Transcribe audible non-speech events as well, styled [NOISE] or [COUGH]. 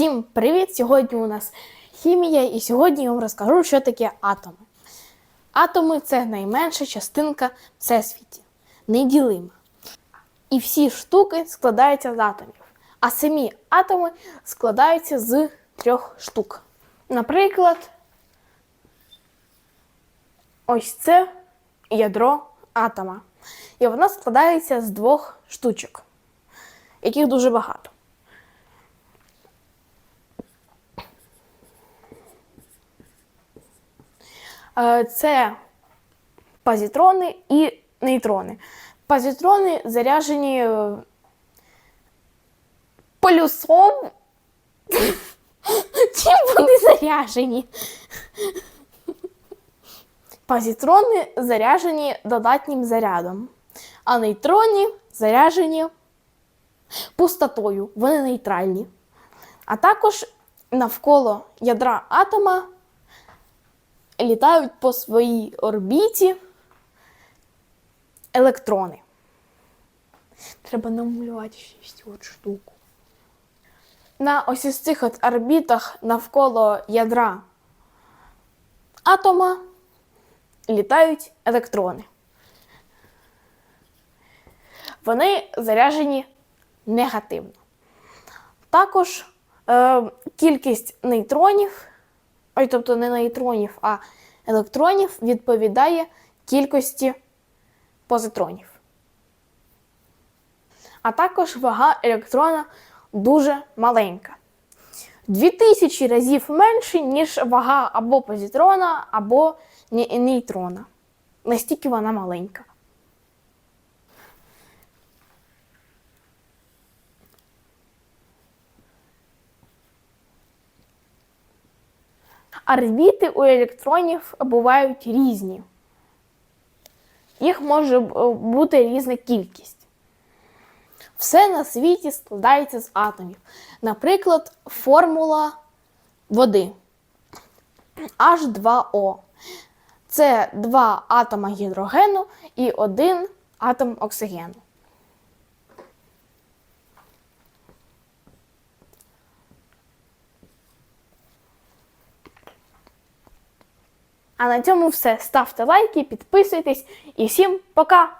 Всім привіт! Сьогодні у нас хімія, і сьогодні я вам розкажу, що таке атоми. Атоми це найменша частинка Всесвіті, неділима. І всі штуки складаються з атомів. А самі атоми складаються з трьох штук. Наприклад, ось це ядро атома. І воно складається з двох штучок, яких дуже багато. Це позитрони і нейтрони. Позитрони заряджені е, полюсом. [LAUGHS] Чим вони заряджені? Позитрони заряджені додатнім зарядом, а нейтрони заряджені пустотою, вони нейтральні. А також навколо ядра атома літають по своїй орбіті електрони. Треба намалювати ще цю штуку. На ось із цих от орбітах навколо ядра атома літають електрони. Вони заряджені негативно. Також е, кількість нейтронів, ой, тобто не нейтронів, а електронів відповідає кількості позитронів. А також вага електрона дуже маленька. 2000 разів менше, ніж вага або позитрона, або нейтрона. Настільки вона маленька. Орбіти у електронів бувають різні. Їх може бути різна кількість. Все на світі складається з атомів. Наприклад, формула води H2O. Це два атома гідрогену і один атом оксигену. А на цьому все. Ставте лайки, підписуйтесь і всім пока!